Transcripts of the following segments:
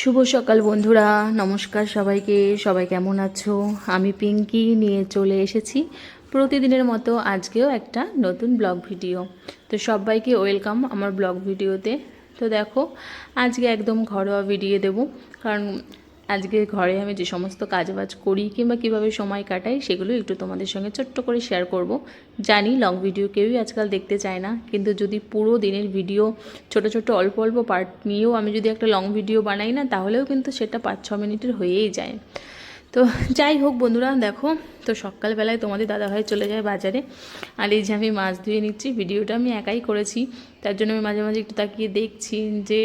শুভ সকাল বন্ধুরা, নমস্কার সবাইকে, সবাই কেমন আছো? আমি পিঙ্কি নিয়ে চলে এসেছি প্রতিদিনের মতো আজকেও একটা নতুন ব্লগ ভিডিও। তো সবাইকে ওয়েলকাম আমার ব্লগ ভিডিওতে। তো দেখো, আজকে একদম ঘরোয়া ভিডিও দেবো, কারণ আজকে ঘরে আমি যে সমস্ত কাজবাজ করি কিংবা কীভাবে সময় কাটাই, সেগুলো একটু তোমাদের সঙ্গে ছোট্ট করে শেয়ার করব। জানি লং ভিডিও কেউই আজকাল দেখতে চায় না, কিন্তু যদি পুরো দিনের ভিডিও ছোট ছোট অল্প অল্প পার্ট নিয়েও আমি যদি একটা লং ভিডিও বানাই না, তাহলেও কিন্তু সেটা পাঁচ ছ মিনিটের হয়েই যায়। তো যাই হোক বন্ধুরা, দেখো, তো সকালবেলায় তোমাদের দাদাভাই চলে যায় বাজারে। আর এই যে আমি মাছ ধুয়ে নিচ্ছি, ভিডিওটা আমি একাই করেছি। তার জন্য আমি মাঝে মাঝে একটু তাকিয়ে দেখছি যে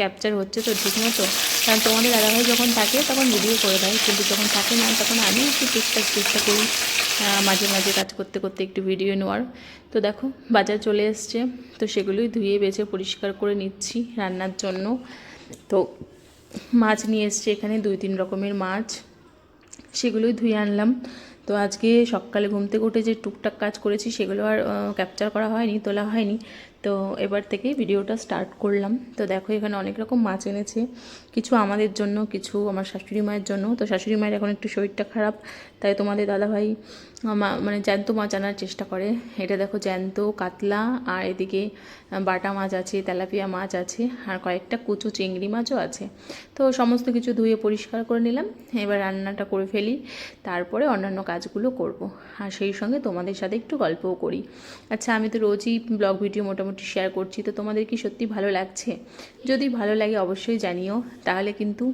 ক্যাপচার হচ্ছে তো ঠিক মতো। কারণ তোমাদের দাদাভাই যখন থাকে তখন ভিডিও করে দেয়, কিন্তু যখন থাকে না, তখন আমি একটু চেষ্টা চেষ্টা করি মাঝে মাঝে কাজ করতে করতে একটু ভিডিও নেওয়ার। তো দেখো, বাজার চলে এসছে, তো সেগুলোই ধুয়ে, বেছে, পরিষ্কার করে নিচ্ছি রান্নার জন্য। তো মাছ নিয়ে এসছে এখানে, দুই, তিন রকমের মাছ। সেগুলোই ধুয়ে আনলাম। তো আজকে সকালে ঘুম থেকে উঠে যে টুকটাক কাজ করেছি, সেগুলো আর ক্যাপচার করা হয়নি, তোলা হয়নি। তো এবার থেকে ভিডিওটা স্টার্ট করলাম। তো দেখো, এখানে অনেক রকম মাছ এনেছে। কিছু আমাদের জন্য, কিছু আমার শাশুড়ি মায়ের জন্য। তো শাশুড়ি মায়ের এখন একটু শরীরটা খারাপ, তাই তোমাদের দাদাভাই মানে জ্যান্ত মাছ আনার চেষ্টা করে। এটা দেখো, জ্যান্ত, কাতলা, আর এদিকে বাটা মাছ আছে, তেলাপিয়া মাছ আছে, আর কয়েকটা কুচু চিংড়ি মাছও আছে। তো সমস্ত কিছু ধুয়ে পরিষ্কার করে নিলাম। এবার রান্নাটা করে ফেলি। তারপরে অন্যান্য কাজগুলো করব। আর সেই সঙ্গে তোমাদের সাথে একটু গল্পও করি। আচ্ছা আমি তো রোজই ব্লগ ভিডিও মোটামুটি শেয়ার করছি, তো তোমাদের কি সত্যি ভালো লাগছে? যদি ভালো লাগে অবশ্যই জানিও, তাহলে কিন্তু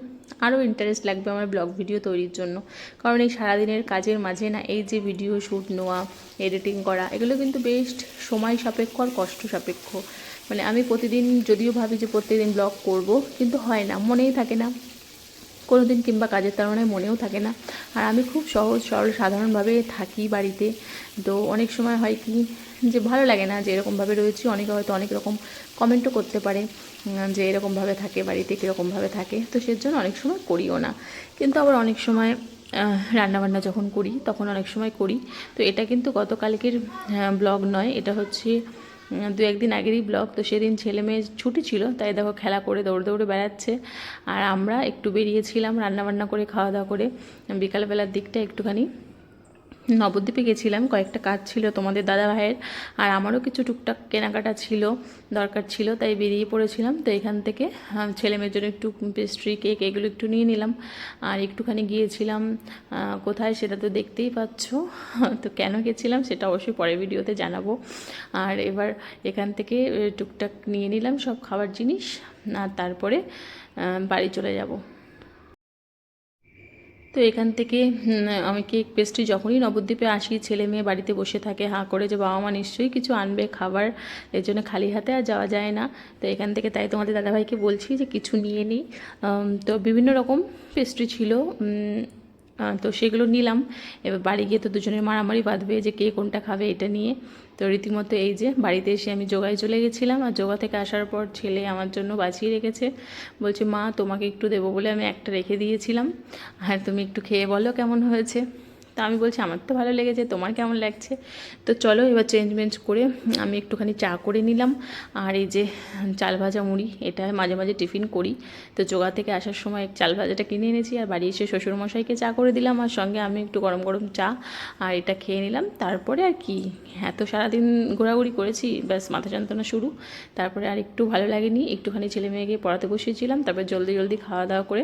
আরও ইন্টারেস্ট লাগবে আমার ব্লগ ভিডিও তৈরির জন্য। কারণ এই সারাদিনের কাজের মাঝে না, এই যে ভিডিও শ্যুট নেওয়া এডিটিং করা, এগুলো কিন্তু বেশ সময় সাপেক্ষ আর কষ্ট সাপেক্ষ। মানে আমি প্রতিদিন, যদিও ভাবি যে প্রত্যেকদিন ব্লগ করব, কিন্তু হয় না, মনেই থাকে না। কোনো দিন কিংবা কাজের তাড়নায় মনেও থাকে না। আর আমি খুব সহজ, সরল, সাধারণভাবে থাকি বাড়িতে। তো অনেক সময় হয় কি যে ভালো লাগে না যে এরকমভাবে রয়েছি, অনেকে হয়তো অনেক রকম কমেন্টও করতে পারে যে এরকমভাবে থাকে বাড়িতে, কীরকমভাবে থাকে। তো সেজন্য অনেক সময় করিও না। কিন্তু আবার অনেক সময় রান্নাবান্না যখন করি, তখন অনেক সময় করি। তো এটা কিন্তু গতকালকের ব্লগ নয়, এটা হচ্ছে দু একদিন আগেরই ব্লগ তো সেদিন ছেলে মেয়ে ছুটি ছিল, তাই দেখো খেলা করে দৌড়ে দৌড়ে বেড়াচ্ছে। আর আমরা একটু বেরিয়েছিলাম রান্নাবান্না করে, খাওয়া দাওয়া করে। বিকালবেলার দিকটা একটুখানি নবদ্বীপে গেছিলাম, কয়েকটা কাজ ছিল তোমাদের দাদা ভাইয়ের আর আমারও কিছু টুকটাক কেনাকাটা ছিল, দরকার ছিল, তাই বেরিয়ে পড়েছিলাম। তো এখান থেকে ছেলে মেয়ের জন্য একটু পেস্ট্রি কেক এগুলো একটু নিয়ে নিলাম। আর একটুখানি গিয়েছিলাম কোথায় সেটা তো দেখতেই পাচ্ছ। তো কেন গেছিলাম সেটা অবশ্যই পরের ভিডিওতে জানাব। আর এবার এখান থেকে টুকটাক নিয়ে নিলাম সব খাবার জিনিস, আর তারপরে বাড়ি চলে যাব। তো এখান থেকে আমি কেক পেস্ট্রি যখনই নবদ্বীপে আসি, ছেলে মেয়ে বাড়িতে বসে থাকে, হাঁ করে যে বাবা মা নিশ্চয়ই কিছু আনবে, খাবার, এর জন্য খালি হাতে আর যাওয়া যায় না। তো এখান থেকে তাই তোমাদের দাদাভাইকে বলছি যে কিছু নিয়ে নিই তো বিভিন্ন রকম পেস্ট্রি ছিল। তো সেগুলো নিলাম। এবার বাড়ি গিয়ে তো দুজনের মারামারি বাঁধবে যে কে কোনটা খাবে এটা নিয়ে। তো রীতিমতো এই যে বাড়িতে এসে আমি যোগায় চলে গেছিলাম আর যোগা থেকে আসার পর ছেলে আমার জন্য বাঁচিয়ে রেখেছে। বলছে, মা, তোমাকে একটু দেবো বলে আমি একটা রেখে দিয়েছিলাম। আর তুমি একটু খেয়ে বলো কেমন হয়েছে। তা আমি বলছি, আমার তো ভালো লেগেছে, তোমার কেমন লাগছে? তো চলো এবার চেঞ্জ মেঞ্জ করে আমি একটুখানি চা করে নিলাম। আর এই যে চাল ভাজা মুড়ি, এটা মাঝে মাঝে টিফিন করি। তো যোগা থেকে আসার সময় চাল ভাজাটা কিনে এনেছি আর বাড়ি এসে শ্বশুরমশাইকে চা করে দিলাম। আর সঙ্গে আমি একটু গরম গরম চা আর এটা খেয়ে নিলাম। তারপরে আর কি, এত সারাদিন ঘোরাঘুরি করেছি, ব্যাস মাথা যন্ত্রণা শুরু। তারপরে আর একটু ভালো লাগেনি, একটুখানি ছেলে মেয়েকে পড়াতে বসিয়েছিলাম। তারপর জলদি জলদি খাওয়া দাওয়া করে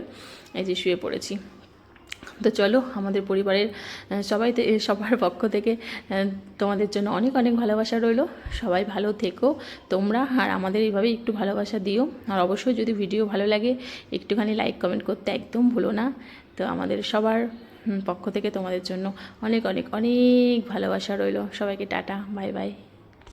এই যে শুয়ে পড়েছি। তো চলো, আমাদের পরিবারের সবাই সবার পক্ষ থেকে তোমাদের জন্য অনেক অনেক ভালোবাসা রইল। সবাই ভালো থেকো, তোমরা আর আমাদের এইভাবে একটু ভালোবাসা দিও। আর অবশ্যই যদি ভিডিও ভালো লাগে, একটুখানি লাইক, কমেন্ট করতে একদম ভুলো না। তো আমাদের সবার পক্ষ থেকে তোমাদের জন্য অনেক অনেক অনেক ভালোবাসা রইল। সবাইকে টাটা, বাই বাই।